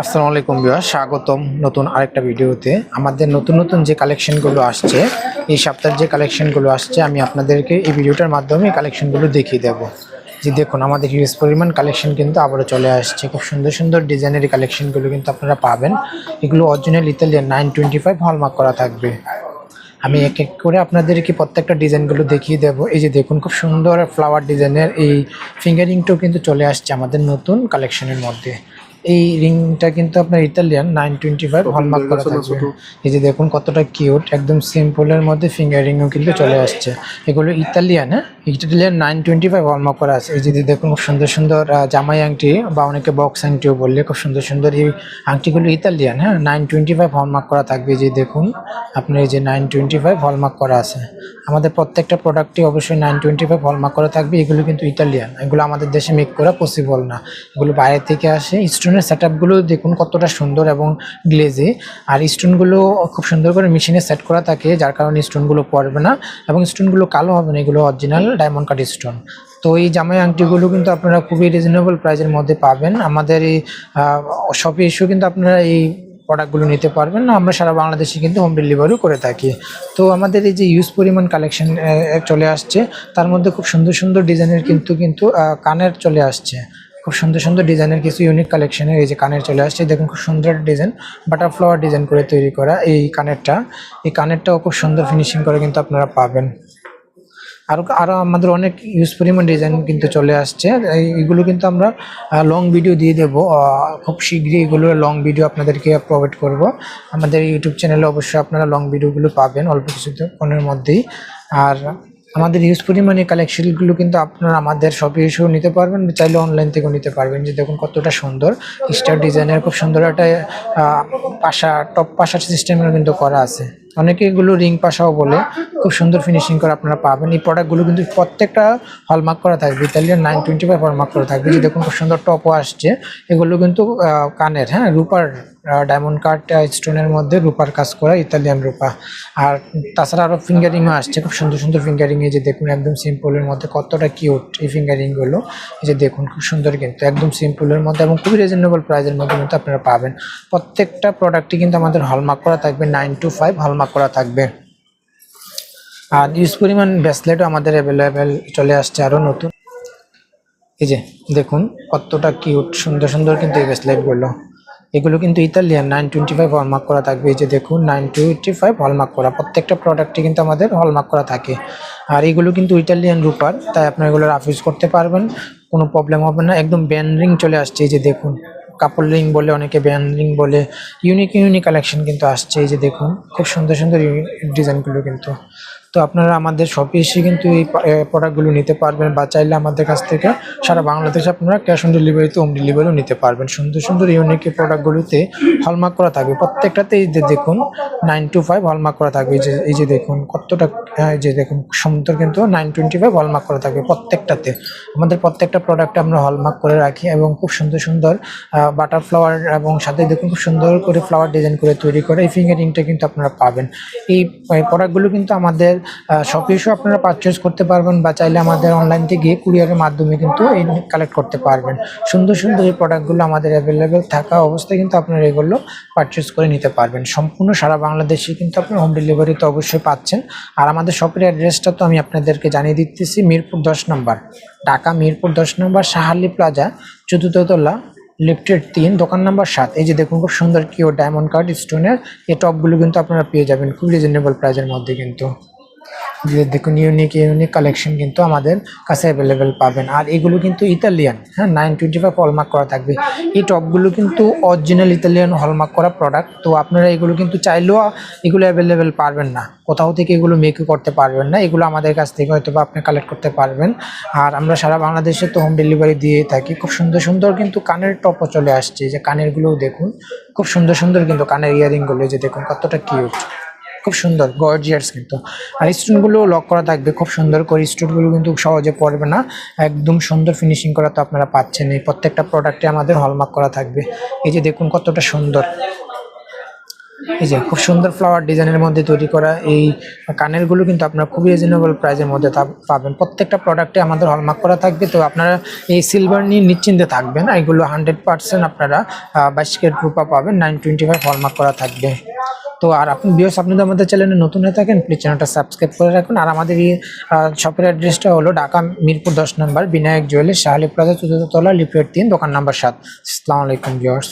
আসসালামু আলাইকুম বিয়া স্বাগতম নতুন আরেকটা ভিডিওতে। আমাদের নতুন নতুন যে কালেকশনগুলো আসছে, এই সপ্তাহের যে কালেকশনগুলো আসছে, আমি আপনাদেরকে এই ভিডিওটার মাধ্যমে কালেকশনগুলো দেখিয়ে দেবো। যে দেখুন, আমাদের হিউজ পরিমাণ কালেকশন কিন্তু আবারও চলে আসছে। খুব সুন্দর সুন্দর ডিজাইনের কালেকশনগুলো কিন্তু আপনারা পাবেন। এগুলো original Italian nine twenty five hallmark করা থাকবে। আমি এক এক করে আপনাদেরকে প্রত্যেকটা ডিজাইনগুলো দেখিয়ে দেবো। এই যে দেখুন, খুব সুন্দর ফ্লাওয়ার ডিজাইনের এই ফিঙ্গারিংটাও কিন্তু চলে আসছে আমাদের নতুন কালেকশনের মধ্যে। এই রিংটা কিন্তু আপনার Italian nine twenty five hallmark করা থাকবে। এই যে দেখুন কতটা কিউট একদম সিম্পলের মধ্যে ফিঙ্গার রিংও কিন্তু চলে আসছে। এগুলো ইতালিয়ান হ্যাঁ? Italian nine twenty five hallmark করা আছে। এই যে দেখুন খুব সুন্দর সুন্দর জামাই আংটি বা অনেকে বক্স আংটিও বললে খুব সুন্দর সুন্দর এই আংটিগুলো ইতালিয়ান হ্যাঁ? নাইন টোয়েন্টি ফাইভ হলমার্ক করা থাকবে। এই যে দেখুন আপনার এই যে নাইন টোয়েন্টি ফাইভ হলমার্ক করা আছে। আমাদের প্রত্যেকটা প্রোডাক্টই অবশ্যই নাইন টোয়েন্টি ফাইভ হলমার্ক করা থাকবে। এগুলো কিন্তু ইতালিয়ান এগুলো আমাদের দেশে মেক করা পসিবল না। এগুলো বাইরে থেকে আসে স্টোনের সেট আপগুলো দেখুন কতটা সুন্দর এবং গ্লেজে আর স্টোনগুলো খুব সুন্দর করে মেশিনে সেট করা থাকে, যার কারণে স্টোনগুলো পড়বে না এবং স্টোনগুলো কালো হবে না, এগুলো অরিজিনাল ডায়মন্ড কাট স্টোন তো এই জামাই আংটিগুলো কিন্তু আপনারা খুবই রিজনেবল প্রাইসের মধ্যে পাবেন। আমাদের এই শপে এসেও কিন্তু আপনারা এই প্রোডাক্টগুলো নিতে পারবেন। আমরা সারা বাংলাদেশে কিন্তু হোম ডেলিভারিও করে থাকি। তো আমাদের এই যে ইউজ পরিমাণ কালেকশন চলে আসছে, তার মধ্যে খুব সুন্দর সুন্দর ডিজাইনের কিন্তু কিন্তু কানের চলে আসছে। খুব সুন্দর সুন্দর ডিজাইনের কিছু ইউনিক কালেকশনের এই যে কানের চলে আসছে, দেখুন খুব সুন্দর একটা ডিজাইন বাটারফ্লাওয়ার ডিজাইন করে তৈরি করা এই কানেরটা। এই কানেরটাও খুব সুন্দর ফিনিশিং করে কিন্তু আপনারা পাবেন। আরও আরও আমাদের অনেক ইউজ পরিমাণ ডিজাইন কিন্তু চলে আসছে। এইগুলো কিন্তু আমরা লং ভিডিও দিয়ে দেবো। খুব শীঘ্রই এগুলোর লং ভিডিও আপনাদেরকে প্রোভাইড করব। আমাদের ইউটিউব চ্যানেলে অবশ্যই আপনারা লং ভিডিওগুলো পাবেন অল্প কিছুক্ষণের মধ্যেই। আর আমাদের ইউজ পরিমাণে কালেকশনগুলো কিন্তু আপনারা আমাদের সব এসেও নিতে পারবেন। চাইলে অনলাইন থেকেও নিতে পারবেন। যে দেখুন কতটা সুন্দর। স্টার ডিজাইনের খুব সুন্দর একটা পাশা টপ পাশার সিস্টেমের কিন্তু করা আছে। অনেকে এগুলো রিং পাশাও বলে। খুব সুন্দর ফিনিশিং করে আপনারা পাবেন। এই প্রোডাক্টগুলো কিন্তু প্রত্যেকটা হলমার্ক করা থাকবে। Italian nine twenty five hallmark করা থাকবে। যে দেখুন, খুব সুন্দর টপও আসছে। এগুলো কিন্তু কানের হ্যাঁ? রূপার ডায়মন্ড কাট স্টোনের মধ্যে রূপার কাজ করা ইতালিয়ান রূপা। আর তাছাড়া আরও ফিঙ্গারিংও আসছে। খুব সুন্দর সুন্দর ফিঙ্গারিং এই যে দেখুন, একদম সিম্পলের মধ্যে কতটা কিউট এই ফিঙ্গারিংগুলো এই যে দেখুন, খুব সুন্দর কিন্তু, একদম সিম্পলের মধ্যে এবং খুবই রিজনেবল প্রাইসের মধ্যে কিন্তু আপনারা পাবেন। প্রত্যেকটা প্রোডাক্টই কিন্তু আমাদের হলমার্ক করা থাকবে। নাইন টু ফাইভ হলমার্ক করা থাকবে। আর ইউজ পরিমাণ ব্রেসলেটও আমাদের অ্যাভেলেবেল চলে আসছে আরও নতুন। এই যে, দেখুন কতটা কিউট সুন্দর সুন্দর কিন্তু এই ব্রেসলেটগুলো এগুলো কিন্তু Italian nine twenty five hallmark করা থাকবে। এই যে দেখুন নাইন টোয়েন্টি ফাইভ হলমার্ক করা। প্রত্যেকটা প্রোডাক্টই কিন্তু আমাদের হলমার্ক করা থাকে। আর এগুলো কিন্তু ইটালিয়ান রুপার, তাই আপনারা এগুলো রাফ ইউজ করতে পারবেন। কোনো প্রবলেম হবে না। একদম ব্যান্ড রিং চলে আসছে। এই যে দেখুন কাপড় রিং বলে, অনেকে ব্যান্ড রিং বলে। ইউনিক ইউনিক কালেকশন কিন্তু আসছে। এই যে দেখুন, খুব সুন্দর সুন্দর ডিজাইনগুলো কিন্তু। তো আপনারা আমাদের শপে এসে কিন্তু এই প্রোডাক্টগুলো নিতে পারবেন বা চাইলে আমাদের কাছ থেকে সারা বাংলাদেশে আপনারা ক্যাশ অন ডেলিভারিতে হোম ডেলিভারিও নিতে পারবেন। সুন্দর সুন্দর ইউনিক প্রোডাক্টগুলোতে হলমার্ক করা থাকবে। প্রত্যেকটাতে এই যে দেখুন নাইন টু ফাইভ হলমার্ক করা থাকবে। এই যে এই যে দেখুন, কতটা এই যে দেখুন, সুন্দর কিন্তু নাইন টোয়েন্টি ফাইভ হলমার্ক করা থাকবে প্রত্যেকটাতে। আমাদের প্রত্যেকটা প্রোডাক্টে আমরা হলমার্ক করে রাখি এবং খুব সুন্দর সুন্দর বাটার ফ্লাওয়ার এবং সাথে দেখুন খুব সুন্দর করে ফ্লাওয়ার ডিজাইন করে তৈরি করে এই ফিঙ্গারিংটা কিন্তু আপনারা পাবেন। এই প্রোডাক্টগুলো কিন্তু আমাদের শপে এসেও আপনারা পারচেস করতে পারবেন বা চাইলে আমাদের অনলাইন থেকে কুরিয়ারের মাধ্যমে কিন্তু এই কালেক্ট করতে পারবেন। সুন্দর সুন্দর এই প্রোডাক্টগুলো আমাদের অ্যাভেলেবেল থাকা অবস্থায় কিন্তু আপনারা এগুলো পারচেস করে নিতে পারবেন। সম্পূর্ণ সারা বাংলাদেশে কিন্তু আপনি হোম ডেলিভারি তো অবশ্যই পাচ্ছেন। আর আমাদের শপের অ্যাড্রেসটা তো আমি আপনাদেরকে জানিয়ে দিতেছি, মিরপুর দশ নম্বর। ঢাকা মিরপুর দশ নম্বর সাহালি প্লাজা, চতুর্থতলা লিফটেড তিন, দোকান নাম্বার সাত। এই যে দেখুন, খুব সুন্দর কিও ডায়মন্ড কার্ড স্টোনের এই টপগুলো কিন্তু আপনারা পেয়ে যাবেন। খুব রিজনেবল প্রাইসের মধ্যে কিন্তু। যে দেখুন ইউনিক ইউনিক কালেকশন কিন্তু আমাদের কাছে অ্যাভেলেবেল পাবেন। আর এগুলো কিন্তু ইতালিয়ান হ্যাঁ নাইন টোয়েন্টি ফাইভ হলমার্ক করা থাকবে। এই টপগুলো কিন্তু অরিজিনাল ইতালিয়ান হলমার্ক করা প্রোডাক্ট তো আপনারা এগুলো কিন্তু চাইলেও এগুলো অ্যাভেলেবেল পারবেন না। কোথাও থেকে এগুলো মেকও করতে পারবেন না। এগুলো আমাদের কাছ থেকে হয়তো বা আপনি কালেক্ট করতে পারবেন। আর আমরা সারা বাংলাদেশে তো হোম ডেলিভারি দিয়ে থাকি। খুব সুন্দর সুন্দর কিন্তু কানের টপও চলে আসছে। যে কানেরগুলোও দেখুন, খুব সুন্দর সুন্দর কিন্তু কানের ইয়ারিংগুলো যে দেখুন, কতটা কিউট খুব সুন্দর গর্জিয়াস কিন্তু। আর স্টোনগুলো লক করা থাকবে, খুব সুন্দর করে স্টোনগুলো কিন্তু সহজে পড়বে না। একদম সুন্দর ফিনিশিং করা তো আপনারা পাচ্ছেন এই প্রত্যেকটা প্রোডাক্টে আমাদের হলমার্ক করা থাকবে। এই যে দেখুন কতটা সুন্দর। এই যে খুব সুন্দর ফ্লাওয়ার ডিজাইনের মধ্যে তৈরি করা এই কানেরগুলো কিন্তু আপনারা খুবই রিজনেবল প্রাইসের মধ্যে পাবেন। প্রত্যেকটা প্রোডাক্টে আমাদের হলমার্ক করা থাকবে। তো আপনারা এই সিলভার নিয়ে নিশ্চিন্তে থাকবেন। এগুলো হান্ড্রেড পার্সেন্ট আপনারা বাইশ কেট রূপা পাবেন। নাইন টোয়েন্টি ফাইভ হলমার্ক করা থাকবে। তো আর আপনি বিয়স আপনি তো আমাদের চ্যানেলে নতুন হয়ে থাকেন প্লিজ চ্যানেলটা সাবস্ক্রাইব করে রাখুন। আর আমাদের এই শপের অ্যাড্রেসটা হলো ঢাকা মিরপুর দশ নম্বর, বিনায়ক জুয়েলের শাহালি প্লাজা চতুর্থ তলা লিফলেট তিন, দোকান নাম্বার সাত। আসসালামু আলাইকুম ভিউয়ার্স